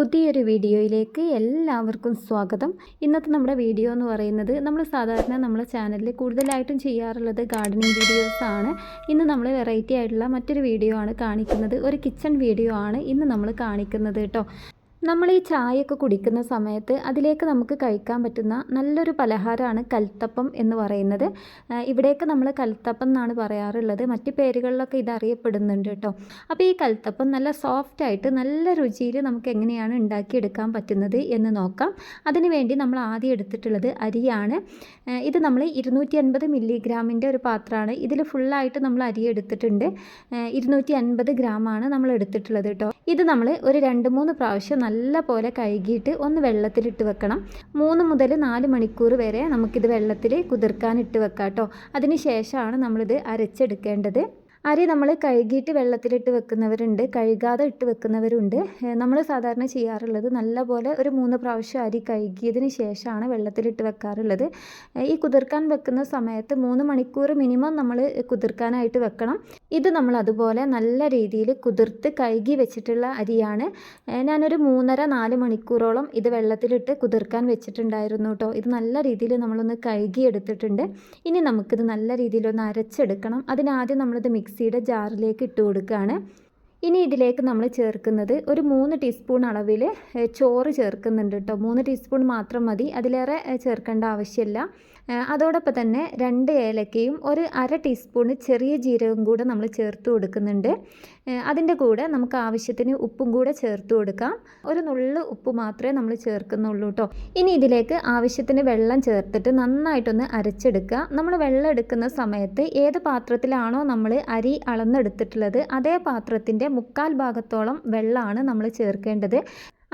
പുതിയൊരു വീഡിയോയിലേക്ക് എല്ലാവർക്കും സ്വാഗതം. ഇന്നത്തെ നമ്മുടെ വീഡിയോ എന്ന് പറയുന്നത് നമ്മൾ സാധാരണ നമ്മുടെ ചാനലിൽ കൂടുതലായിട്ടും ചെയ്യാറുള്ളത് ഗാർഡനിങ് വീഡിയോസ് ആണ്. ഇന്ന് നമ്മൾ വെറൈറ്റി ആയിട്ടുള്ള മറ്റൊരു വീഡിയോ ആണ് കാണിക്കുന്നത്. ഒരു കിച്ചൺ വീഡിയോ ആണ് ഇന്ന് നമ്മൾ കാണിക്കുന്നത് കേട്ടോ. നമ്മൾ ഈ ചായയൊക്കെ കുടിക്കുന്ന സമയത്ത് അതിലേക്ക് നമുക്ക് കഴിക്കാൻ പറ്റുന്ന നല്ലൊരു പലഹാരമാണ് കൽത്തപ്പം എന്ന് പറയുന്നത്. ഇവിടെയൊക്കെ നമ്മൾ കൽത്തപ്പം എന്നാണ് പറയാറുള്ളത്. മറ്റ് പേരുകളിലൊക്കെ ഇത് അറിയപ്പെടുന്നുണ്ട് കേട്ടോ. അപ്പോൾ ഈ കൽത്തപ്പം നല്ല സോഫ്റ്റ് ആയിട്ട് നല്ല രുചിയിൽ നമുക്ക് എങ്ങനെയാണ് ഉണ്ടാക്കിയെടുക്കാൻ പറ്റുന്നത് എന്ന് നോക്കാം. അതിനുവേണ്ടി നമ്മൾ ആദ്യം എടുത്തിട്ടുള്ളത് അരിയാണ്. ഇത് നമ്മൾ ഇരുന്നൂറ്റി അൻപത് മില്ലിഗ്രാമിന്റെ ഒരു പാത്രമാണ്. ഇതിൽ ഫുള്ളായിട്ട് നമ്മൾ അരി എടുത്തിട്ടുണ്ട്. ഇരുന്നൂറ്റി അൻപത് ഗ്രാമാണ് നമ്മൾ എടുത്തിട്ടുള്ളത് കേട്ടോ. ഇത് നമ്മൾ ഒരു രണ്ട് മൂന്ന് പ്രാവശ്യം നല്ല പോലെ കഴുകിയിട്ട് ഒന്ന് വെള്ളത്തിലിട്ട് വെക്കണം. മൂന്ന് മുതൽ നാല് മണിക്കൂർ വരെ നമുക്കിത് വെള്ളത്തിൽ കുതിർക്കാനിട്ട് വെക്കാം കേട്ടോ അതിന് ശേഷമാണ് നമ്മളിത് അരച്ചെടുക്കേണ്ടത്. അരി നമ്മൾ കഴുകിയിട്ട് വെള്ളത്തിലിട്ട് വെക്കുന്നവരുണ്ട് കഴുകാതെ ഇട്ട് വെക്കുന്നവരുണ്ട്. നമ്മൾ സാധാരണ ചെയ്യാറുള്ളത് നല്ലപോലെ ഒരു മൂന്ന് പ്രാവശ്യം അരി കഴുകിയതിന് ശേഷമാണ് വെള്ളത്തിലിട്ട് വെക്കാറുള്ളത്. ഈ കുതിർക്കാൻ വെക്കുന്ന സമയത്ത് മൂന്ന് മണിക്കൂർ മിനിമം നമ്മൾ കുതിർക്കാനായിട്ട് വെക്കണം. ഇത് നമ്മൾ അതുപോലെ നല്ല രീതിയിൽ കുതിർത്ത് കഴുകി വെച്ചിട്ടുള്ള അരിയാണ്. ഞാനൊരു മൂന്നര നാല് മണിക്കൂറോളം ഇത് വെള്ളത്തിലിട്ട് കുതിർക്കാൻ വെച്ചിട്ടുണ്ടായിരുന്നു കേട്ടോ ഇത് നല്ല രീതിയിൽ നമ്മളൊന്ന് കഴുകി എടുത്തിട്ടുണ്ട് ഇനി നമുക്കിത് നല്ല രീതിയിലൊന്ന് അരച്ചെടുക്കണം. അതിനാദ്യം നമ്മളിത് മിക്സിയുടെ ജാറിലേക്ക് ഇട്ട് കൊടുക്കുകയാണ്. ഇനി ഇതിലേക്ക് നമ്മൾ ചേർക്കുന്നത് ഒരു മൂന്ന് ടീസ്പൂൺ അളവിൽ ചോറ് ചേർക്കുന്നുണ്ട് കേട്ടോ മൂന്ന് ടീസ്പൂൺ മാത്രം മതി. അതിലേറെ ചേർക്കേണ്ട ആവശ്യമില്ല. അതോടൊപ്പം തന്നെ രണ്ട് ഏലക്കയും ഒരു അര ടീസ്പൂൺ ചെറിയ ജീരകം കൂടെ നമ്മൾ ചേർത്ത് കൊടുക്കുന്നുണ്ട്. അതിന്റെ കൂടെ നമുക്ക് ആവശ്യത്തിന് ഉപ്പും കൂടെ ചേർത്ത് കൊടുക്കാം. ഒരു നുള്ളു ഉപ്പ് മാത്രമേ നമ്മൾ ചേർക്കുന്നുള്ളൂ കേട്ടോ ഇനി ഇതിലേക്ക് ആവശ്യത്തിന് വെള്ളം ചേർത്തിട്ട് നന്നായിട്ടൊന്ന് അരച്ചെടുക്കുക. നമ്മൾ വെള്ളം എടുക്കുന്ന സമയത്ത് ഏത് പാത്രത്തിലാണോ നമ്മൾ അരി അളന്നെടുത്തിട്ടുള്ളത് അതേ പാത്രത്തിന്റെ മുക്കാൽ ഭാഗത്തോളം വെള്ളമാണ് നമ്മൾ ചേർക്കേണ്ടത്.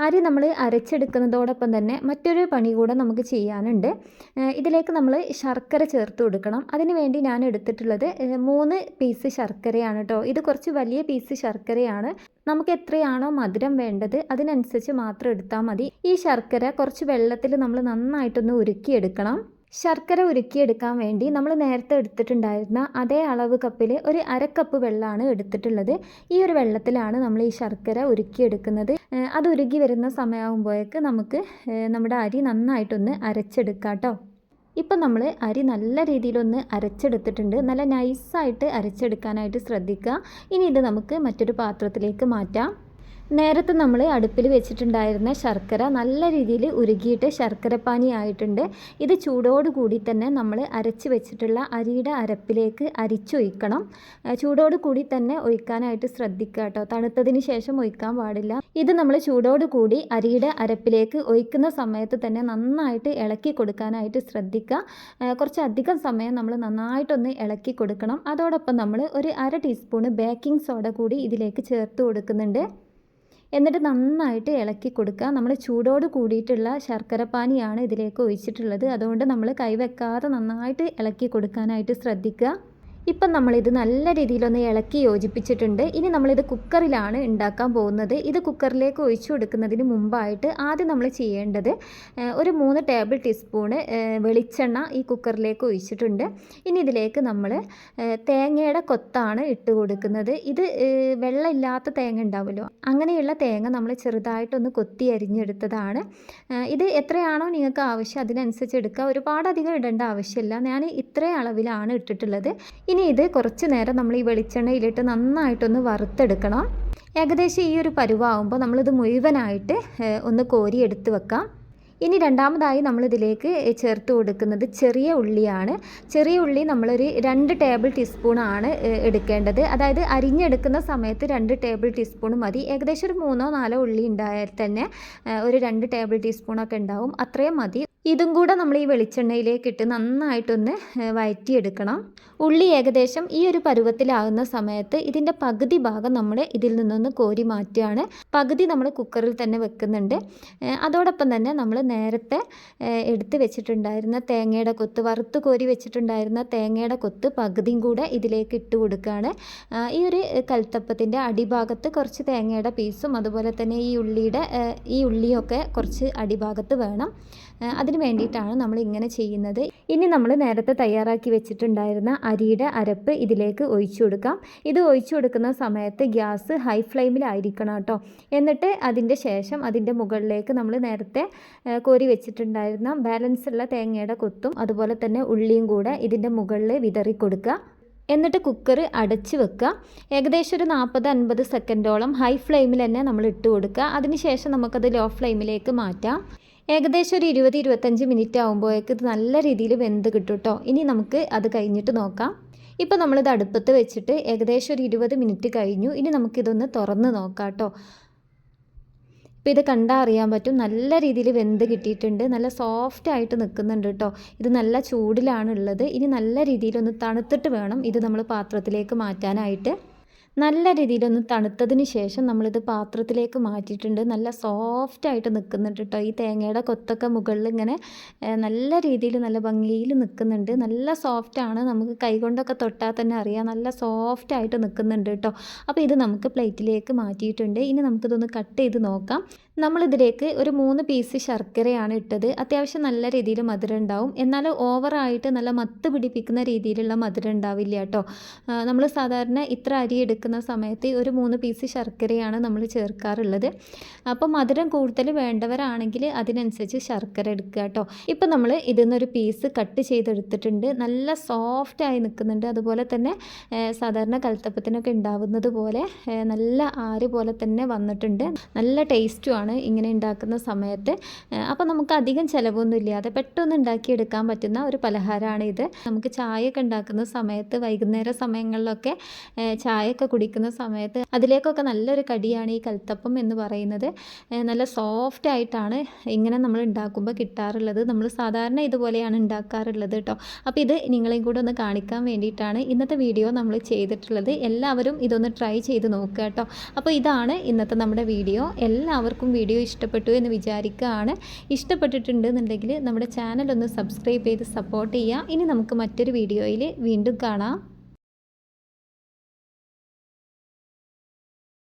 അരി നമ്മൾ അരച്ചെടുക്കുന്നതോടൊപ്പം തന്നെ മറ്റൊരു പണി കൂടെ നമുക്ക് ചെയ്യാനുണ്ട്. ഇതിലേക്ക് നമ്മൾ ശർക്കര ചേർത്ത് കൊടുക്കണം. അതിന് വേണ്ടി ഞാൻ എടുത്തിട്ടുള്ളത് മൂന്ന് പീസ് ശർക്കരയാണ് കേട്ടോ ഇത് കുറച്ച് വലിയ പീസ് ശർക്കരയാണ്. നമുക്ക് എത്രയാണോ മധുരം വേണ്ടത് അതിനനുസരിച്ച് മാത്രം എടുത്താൽ മതി. ഈ ശർക്കര കുറച്ച് വെള്ളത്തിൽ നമ്മൾ നന്നായിട്ടൊന്ന് ഉരുക്കിയെടുക്കണം. ശർക്കര ഉരുക്കിയെടുക്കാൻ വേണ്ടി നമ്മൾ നേരത്തെ എടുത്തിട്ടുണ്ടായിരുന്ന അതേ അളവ് കപ്പിൽ ഒരു അര കപ്പ് വെള്ളമാണ് എടുത്തിട്ടുള്ളത്. ഈ ഒരു വെള്ളത്തിലാണ് നമ്മൾ ഈ ശർക്കര ഉരുക്കിയെടുക്കുന്നത്. അത് ഉരുകി വരുന്ന സമയമാകുമ്പോഴേക്ക് നമുക്ക് നമ്മുടെ അരി നന്നായിട്ടൊന്ന് അരച്ചെടുക്കാം കേട്ടോ. ഇപ്പം നമ്മൾ അരി നല്ല രീതിയിലൊന്ന് അരച്ചെടുത്തിട്ടുണ്ട്. നല്ല നൈസായിട്ട് അരച്ചെടുക്കാനായിട്ട് ശ്രദ്ധിക്കുക. ഇനി ഇത് നമുക്ക് മറ്റൊരു പാത്രത്തിലേക്ക് മാറ്റാം. നേരത്തെ നമ്മൾ അടുപ്പിൽ വെച്ചിട്ടുണ്ടായിരുന്ന ശർക്കര നല്ല രീതിയിൽ ഉരുകിയിട്ട് ശർക്കരപ്പാനി ആയിട്ടുണ്ട്. ഇത് ചൂടോട് കൂടി തന്നെ നമ്മൾ അരച്ച് വെച്ചിട്ടുള്ള അരിയുടെ അരപ്പിലേക്ക് അരിച്ചൊഴിക്കണം. ചൂടോട് കൂടി തന്നെ ഒഴിക്കാനായിട്ട് ശ്രദ്ധിക്കുക കേട്ടോ. തണുത്തതിന് ശേഷം ഒഴിക്കാൻ പാടില്ല. ഇത് നമ്മൾ ചൂടോട് കൂടി അരിയുടെ അരപ്പിലേക്ക് ഒഴിക്കുന്ന സമയത്ത് തന്നെ നന്നായിട്ട് ഇളക്കി കൊടുക്കാനായിട്ട് ശ്രദ്ധിക്കുക. കുറച്ചധികം സമയം നമ്മൾ നന്നായിട്ടൊന്ന് ഇളക്കി കൊടുക്കണം. അതോടൊപ്പം നമ്മൾ ഒരു അര ടീസ്പൂണ് ബേക്കിംഗ് സോഡ കൂടി ഇതിലേക്ക് ചേർത്ത് കൊടുക്കുന്നുണ്ട്. എന്നിട്ട് നന്നായിട്ട് ഇളക്കി കൊടുക്കുക. നമ്മൾ ചൂടോട് കൂടിയിട്ടുള്ള ശർക്കരപ്പാനിയാണ് ഇതിലേക്ക് ഒഴിച്ചിട്ടുള്ളത്. അതുകൊണ്ട് നമ്മൾ കൈവെക്കാതെ നന്നായിട്ട് ഇളക്കി കൊടുക്കാനായിട്ട് ശ്രദ്ധിക്കുക. ഇപ്പം നമ്മളിത് നല്ല രീതിയിലൊന്ന് ഇളക്കി യോജിപ്പിച്ചിട്ടുണ്ട്. ഇനി നമ്മളിത് കുക്കറിലാണ് ഉണ്ടാക്കാൻ പോകുന്നത്. ഇത് കുക്കറിലേക്ക് ഒഴിച്ചു കൊടുക്കുന്നതിന് മുമ്പായിട്ട് ആദ്യം നമ്മൾ ചെയ്യേണ്ടത് ഒരു മൂന്ന് ടേബിൾ ടീസ്പൂണ് വെളിച്ചെണ്ണ ഈ കുക്കറിലേക്ക് ഒഴിച്ചിട്ടുണ്ട്. ഇനി ഇതിലേക്ക് നമ്മൾ തേങ്ങയുടെ കൊത്താണ് ഇട്ട് കൊടുക്കുന്നത്. ഇത് വെള്ളമില്ലാത്ത തേങ്ങ ഉണ്ടാവുമല്ലോ. അങ്ങനെയുള്ള തേങ്ങ നമ്മൾ ചെറുതായിട്ടൊന്ന് കൊത്തി അരിഞ്ഞെടുത്തതാണ്. ഇത് എത്രയാണോ നിങ്ങൾക്ക് ആവശ്യം അതിനനുസരിച്ച് എടുക്കുക ഒരുപാടധികം ഇടേണ്ട ആവശ്യമില്ല. ഞാൻ ഇത്രയും അളവിലാണ് ഇട്ടിട്ടുള്ളത്. ഇനി ഇത് കുറച്ച് നേരം നമ്മൾ ഈ വെളിച്ചെണ്ണയിലിട്ട് നന്നായിട്ടൊന്ന് വറുത്തെടുക്കണം. ഏകദേശം ഈ ഒരു പരുവാകുമ്പോൾ നമ്മളിത് മുഴുവനായിട്ട് ഒന്ന് കോരിയെടുത്ത് വെക്കാം. ഇനി രണ്ടാമതായി നമ്മളിതിലേക്ക് ചേർത്ത് കൊടുക്കുന്നത് ചെറിയ ഉള്ളിയാണ്. ചെറിയ ഉള്ളി നമ്മളൊരു രണ്ട് ടേബിൾ ടീസ്പൂണാണ് എടുക്കേണ്ടത്. അതായത് അരിഞ്ഞെടുക്കുന്ന സമയത്ത് രണ്ട് ടേബിൾ ടീസ്പൂൺ മതി. ഏകദേശം ഒരു മൂന്നോ നാലോ ഉള്ളി ഉണ്ടായാൽ തന്നെ ഒരു രണ്ട് ടേബിൾ ടീസ്പൂണൊക്കെ ഉണ്ടാവും. അത്രയും മതി. ഇതും കൂടെ നമ്മൾ ഈ വെളിച്ചെണ്ണയിലേക്ക് ഇട്ട് നന്നായിട്ടൊന്ന് വയറ്റിയെടുക്കണം. ഉള്ളി ഏകദേശം ഈ ഒരു പരുവത്തിലാകുന്ന സമയത്ത് ഇതിന്റെ പകുതി ഭാഗം നമ്മൾ ഇതിൽ നിന്നൊന്ന് കോരി മാറ്റുകയാണ്. പകുതി നമ്മൾ കുക്കറിൽ തന്നെ വെക്കുന്നുണ്ട്. അതോടൊപ്പം തന്നെ നമ്മൾ നേരത്തെ എടുത്ത് വെച്ചിട്ടുണ്ടായിരുന്ന തേങ്ങയുടെ കൊത്ത് വറുത്ത് കോരി വെച്ചിട്ടുണ്ടായിരുന്ന തേങ്ങയുടെ കൊത്ത് പകുതിയും കൂടെ ഇതിലേക്ക് ഇട്ട് കൊടുക്കുകയാണ്. ഈ ഒരു കൽത്തപ്പത്തിന്റെ അടിഭാഗത്ത് കുറച്ച് തേങ്ങയുടെ പീസും അതുപോലെ തന്നെ ഈ ഉള്ളിയുടെ ഈ ഉള്ളിയൊക്കെ കുറച്ച് അടിഭാഗത്ത് വേണം. അതിനു വേണ്ടിയിട്ടാണ് നമ്മൾ ഇങ്ങനെ ചെയ്യുന്നത്. ഇനി നമ്മൾ നേരത്തെ തയ്യാറാക്കി വെച്ചിട്ടുണ്ടായിരുന്ന അരിയുടെ അരപ്പ് ഇതിലേക്ക് ഒഴിച്ചു കൊടുക്കാം. ഇത് ഒഴിച്ചു കൊടുക്കുന്ന സമയത്ത് ഗ്യാസ് ഹൈ ഫ്ലെയിമിലായിരിക്കണം കേട്ടോ. എന്നിട്ട് അതിന്റെ ശേഷം അതിന്റെ മുകളിലേക്ക് നമ്മൾ നേരത്തെ കോരി വെച്ചിട്ടുണ്ടായിരുന്ന ബാലൻസ് ഉള്ള തേങ്ങയുടെ കൊത്തും അതുപോലെ തന്നെ ഉള്ളിയും കൂടെ ഇതിന്റെ മുകളിൽ വിതറി കൊടുക്കുക. എന്നിട്ട് കുക്കർ അടച്ച് വെക്കുക. ഏകദേശം ഒരു നാൽപ്പത് അൻപത് സെക്കൻഡോളം ഹൈ ഫ്ലെയിമിൽ തന്നെ നമ്മൾ ഇട്ട് കൊടുക്കുക. അതിനുശേഷം നമുക്കത് ലോ ഫ്ലെയിമിലേക്ക് മാറ്റാം. ഏകദേശം ഒരു ഇരുപത് ഇരുപത്തഞ്ച് മിനിറ്റ് ആകുമ്പോഴേക്ക് ഇത് നല്ല രീതിയിൽ വെന്ത് കിട്ടും കേട്ടോ. ഇനി നമുക്ക് അത് കഴിഞ്ഞിട്ട് നോക്കാം. ഇപ്പോൾ നമ്മളിത് അടുപ്പത്ത് വെച്ചിട്ട് ഏകദേശം ഒരു ഇരുപത് മിനിറ്റ് കഴിഞ്ഞു. ഇനി നമുക്കിതൊന്ന് തുറന്ന് നോക്കാം കേട്ടോ. ഇപ്പോൾ ഇത് കണ്ടാൽ അറിയാൻ പറ്റും. നല്ല രീതിയിൽ വെന്ത് കിട്ടിയിട്ടുണ്ട്. നല്ല സോഫ്റ്റ് ആയിട്ട് നിൽക്കുന്നുണ്ട് കേട്ടോ ഇത് നല്ല ചൂടിലാണ് ഉള്ളത് ഇനി നല്ല രീതിയിൽ ഒന്ന് തണുത്തിട്ട് വേണം ഇത് നമ്മൾ പാത്രത്തിലേക്ക് മാറ്റാനായിട്ട്. നല്ല രീതിയിലൊന്ന് തണുത്തതിന് ശേഷം നമ്മളിത് പാത്രത്തിലേക്ക് മാറ്റിയിട്ടുണ്ട്. നല്ല സോഫ്റ്റ് ആയിട്ട് നിൽക്കുന്നുണ്ട് കേട്ടോ ഈ തേങ്ങയുടെ കൊത്തൊക്കെ മുകളിൽ ഇങ്ങനെ നല്ല രീതിയിൽ നല്ല ഭംഗിയിൽ നിൽക്കുന്നുണ്ട് നല്ല സോഫ്റ്റാണ് നമുക്ക് കൈകൊണ്ടൊക്കെ തൊട്ടാൽ തന്നെ അറിയാം. നല്ല സോഫ്റ്റ് ആയിട്ട് നിൽക്കുന്നുണ്ട് കേട്ടോ അപ്പോൾ ഇത് നമുക്ക് പ്ലേറ്റിലേക്ക് മാറ്റിയിട്ടുണ്ട്. ഇനി നമുക്കിതൊന്ന് കട്ട് ചെയ്ത് നോക്കാം. നമ്മളിതിലേക്ക് ഒരു മൂന്ന് പീസ് ശർക്കരയാണ് ഇട്ടത്. അത്യാവശ്യം നല്ല രീതിയിൽ മധുരം ഉണ്ടാവും. എന്നാൽ ഓവറായിട്ട് നല്ല മത്ത് പിടിപ്പിക്കുന്ന രീതിയിലുള്ള മധുരം ഉണ്ടാവില്ല കേട്ടോ. നമ്മൾ സാധാരണ ഇത്ര അരി എടുക്കുന്ന സമയത്ത് ഒരു മൂന്ന് പീസ് ശർക്കരയാണ് നമ്മൾ ചേർക്കാറുള്ളത്. അപ്പോൾ മധുരം കൂടുതൽ വേണ്ടവരാണെങ്കിൽ അതിനനുസരിച്ച് ശർക്കര എടുക്കുക കേട്ടോ. ഇപ്പം നമ്മൾ ഇതിൽ നിന്നൊരു പീസ് കട്ട് ചെയ്തെടുത്തിട്ടുണ്ട്. നല്ല സോഫ്റ്റായി നിൽക്കുന്നുണ്ട്. അതുപോലെ തന്നെ സാധാരണ കൽത്തപ്പത്തിനൊക്കെ ഉണ്ടാവുന്നത് പോലെ നല്ല ആര് പോലെ തന്നെ വന്നിട്ടുണ്ട്. നല്ല ടേസ്റ്റുമാണ് ഇങ്ങനെ ഉണ്ടാക്കുന്ന സമയത്ത്. അപ്പോൾ നമുക്ക് അധികം ചിലവൊന്നും ഇല്ലാതെ പെട്ടെന്ന് ഉണ്ടാക്കിയെടുക്കാൻ പറ്റുന്ന ഒരു പലഹാരമാണ് ഇത് നമുക്ക് ചായയൊക്കെ ഉണ്ടാക്കുന്ന സമയത്ത് വൈകുന്നേര സമയങ്ങളിലൊക്കെ ചായയൊക്കെ കുടിക്കുന്ന സമയത്ത് അതിലേക്കൊക്കെ നല്ലൊരു കടിയാണ് ഈ കൽത്തപ്പം എന്ന് പറയുന്നത്. നല്ല സോഫ്റ്റ് ആയിട്ടാണ് ഇങ്ങനെ നമ്മൾ ഉണ്ടാക്കുമ്പോൾ കിട്ടാറുള്ളത്. നമ്മൾ സാധാരണ ഇതുപോലെയാണ് ഉണ്ടാക്കാറുള്ളത് കേട്ടോ. അപ്പോൾ ഇത് നിങ്ങളെയും കൂടെ ഒന്ന് കാണിക്കാൻ വേണ്ടിയിട്ടാണ് ഇന്നത്തെ വീഡിയോ നമ്മൾ ചെയ്തിട്ടുള്ളത്. എല്ലാവരും ഇതൊന്ന് ട്രൈ ചെയ്ത് നോക്കുക കേട്ടോ. അപ്പോൾ ഇതാണ് ഇന്നത്തെ നമ്മുടെ വീഡിയോ. എല്ലാവർക്കും വീഡിയോ ഇഷ്ടപ്പെട്ടു എന്ന് വിചാരിക്കുകയാണ്. ഇഷ്ടപ്പെട്ടിട്ടുണ്ട് എന്നുണ്ടെങ്കിൽ നമ്മുടെ ചാനൽ ഒന്ന് സബ്സ്ക്രൈബ് ചെയ്ത് സപ്പോർട്ട് ചെയ്യുക. ഇനി നമുക്ക് മറ്റൊരു വീഡിയോയിൽ വീണ്ടും കാണാം.